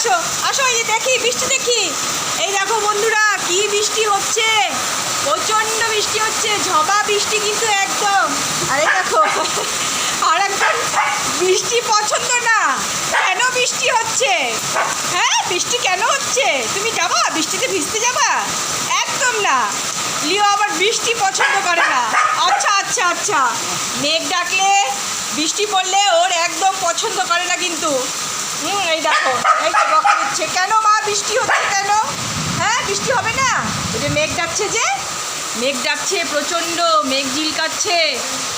আসো আসো এই দেখি, বৃষ্টি দেখি। এই দেখো বন্ধুরা, কি বৃষ্টি হচ্ছে। প্রচণ্ড বৃষ্টি হচ্ছে, ঝবা বৃষ্টি কিন্তু একদম। আরে দেখো, আর একদম বৃষ্টি পছন্দ না। কেন বৃষ্টি হচ্ছে? হ্যাঁ বৃষ্টি কেন হচ্ছে? তুমি যাবা? বৃষ্টিতে ভিজতে যাবা? একদম না। লিও আবার বৃষ্টি পছন্দ করে না। আচ্ছা আচ্ছা আচ্ছা। মেঘ ডাকলে বৃষ্টি পড়লে ওর একদম পছন্দ করে না কিন্তু। হুম, এই দেখো এই তো বকা দিচ্ছে কেন মা বৃষ্টি হচ্ছে কেন? হ্যাঁ বৃষ্টি হবে না? ওই যে মেঘ ডাকছে যে, মেঘ ডাকছে প্রচণ্ড, মেঘ ঝিলকাচ্ছে।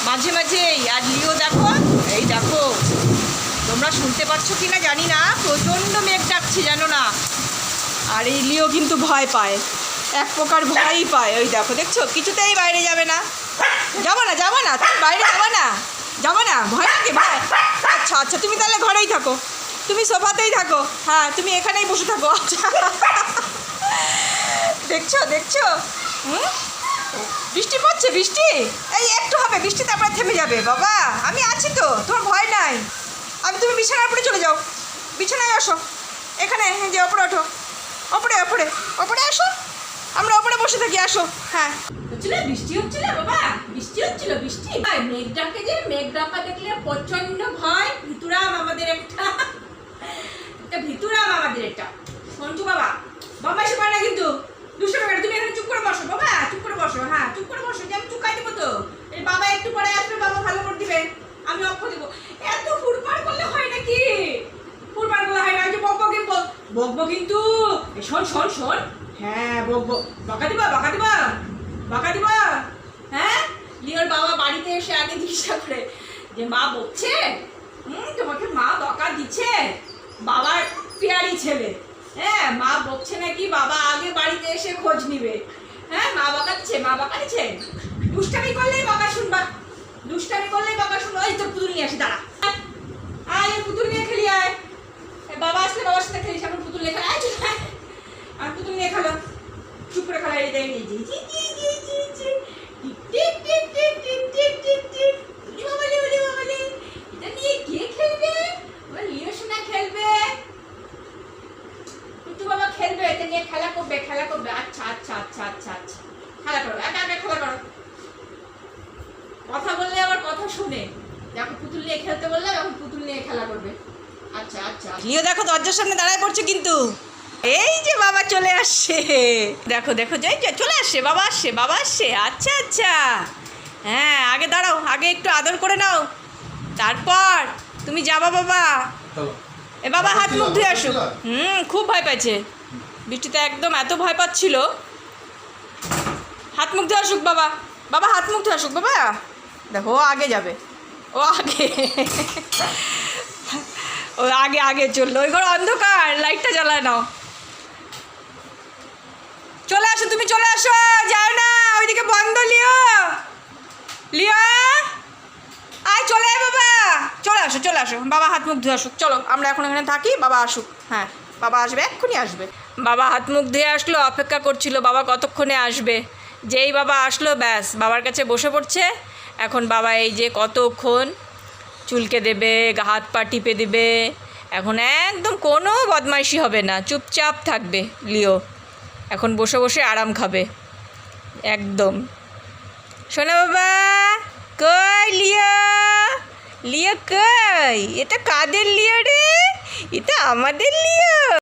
মাঝে মাঝেই, আর লিও দেখো, এই দেখো, তোমরা শুনতে পাচ্ছ কি না জানি না, প্রচণ্ড মেঘ ডাকছে জানো না। আর এই লিও কিন্তু ভয় পায়, এক প্রকার ভয়ই পায়। ওই দেখো, দেখছ? কিছুতেই বাইরে যাবে না। যাব না যাব না, তুমি বাইরে যাব না যাব না, ভয় লাগে, ভয়। আচ্ছা আচ্ছা তুমি তাহলে ঘরেই থাকো। তুমি সোফাতেই থাকো। হ্যাঁ তুমি এখানেই বসে থাকো। দেখছ দেখছ? হুম? বৃষ্টি পড়ছে, বৃষ্টি? এই, একটু হবে বৃষ্টি তারপরে থেমে যাবে, বাবা। আমি আছি তো, তোমার ভয় নাই। আমি তুমি বিছানার উপরে চলে যাও। বিছানায় আসো। এখানে যে ওপরে ওঠো। ওপরে ওপরে ওপরে আসো। আমরা ওপরে বসে থাকি, আসো। হ্যাঁ। হচ্ছিল, বৃষ্টি হচ্ছিল, বাবা? বৃষ্টি হচ্ছিল, বৃষ্টি? মেঘ ডাকে যে মেঘ ডাকা দেখলে প্রচণ্ড ভয়। আমাদের একটা ভিতুরাম আমাদের একটা সঞ্জু বাবা বাবা এসে পারে না কিন্তু দুশো টাকা তুমি এখানে চুপ করে বসো বাবা চুপ করে বসো হ্যাঁ চুপ করে বসো যে আমি চুকাই দেবো তো এই বাবা একটু পরে আসবে বাবা ভালো করে দিবে অক্ষ দেবো এত ফুরপার করলে হয় নাকি? ফুরপার করলে হয় না যে বকবো কিন্তু বকবো কিন্তু শোন শোন শোন। হ্যাঁ বকবো বকা। দিবা বকা দিবা। বকা দিবা। হ্যাঁ? লিওর বাবা বাড়িতে এসে আগে জিজ্ঞাসা করে যে, মা বকছে? হুম, তোমাকে মা বকা দিচ্ছে। বাবার পেয়ারি ছেলে। হ্যাঁ মা বকছে নাকি? বাবা আগে বাড়িতে এসে খোঁজ নিবে। হ্যাঁ মা বকাচ্ছে মা বকা দিচ্ছে। দুষ্টামি করলেই দুষ্টামি করলে বাবা শুনো এই তোর পুতুল নিয়ে আসি, দাঁড়া। আয় পুতুল নিয়ে খেলি, আয়। বাবা আসলে বাবার সাথে খেলিস, এখন পুতুল নিয়ে খেলা আর পুতুল নিয়ে খেলো, চুপ করে খেলা, এই দেয় খেলবে, এটা নিয়ে খেলা করবে খেলা করবে। আচ্ছা আচ্ছা আচ্ছা আচ্ছা শুনে। যখন পুতুল নিয়ে খেলতে বললে এখন পুতুল নিয়ে খেলা করবে। আচ্ছা আচ্ছা লিও দেখো দরজার সামনে দাঁড়ায় পড়ছে কিন্তু। এই যে বাবা চলে আসছে। দেখো দেখো যাই যে চলে আসছে বাবা আসছে বাবা আসছে। আচ্ছা আচ্ছা। হ্যাঁ আগে দাঁড়াও আগে একটু আদর করে নাও। তারপর তুমি যাবা বাবা। এ বাবা হাত মুখ ধুয়ে আসুক হুম খুব ভয় পাচ্ছে বৃষ্টিতে একদম এত ভয় পাচ্ছিল। হাত মুখ ধুয়ে আসুক বাবা। বাবা হাত মুখ ধুয়ে আসুক বাবা। দেখো, ও আগে যাবে। ও আগে। ও আগে আগে চলল। ওই ঘর অন্ধকার লাইটটা জ্বালায় নাও। চলে আসো, তুমি চলে আসো, যাও না, ওইদিকে বন্ধ, লিও। লিও। আয়, চলে বাবা। চলে আসো চলে আসো। বাবা হাত মুখ ধুয়ে আসুক। চলো, আমরা এখন এখানে থাকি, বাবা আসুক। হ্যাঁ বাবা আসবে, এক্ষুনি আসবে। বাবা হাত মুখ ধুয়ে আসলো, অপেক্ষা করছিল, বাবা কতক্ষণে আসবে? যেই বাবা আসলো, ব্যাস, বাবার কাছে বসে পড়ছে। এখন বাবা এই যে কতক্ষণ চুলকে দেবে হাত পা টিপে দেবে, এখন একদম কোনো বদমাইশি হবে না, চুপচাপ থাকবে লিও। এখন বসে বসে আরাম খাবে, একদম। শোনো বাবা, কই লিও? লিও কই? এটা কাদের লিও রে? এটা আমাদের লিও।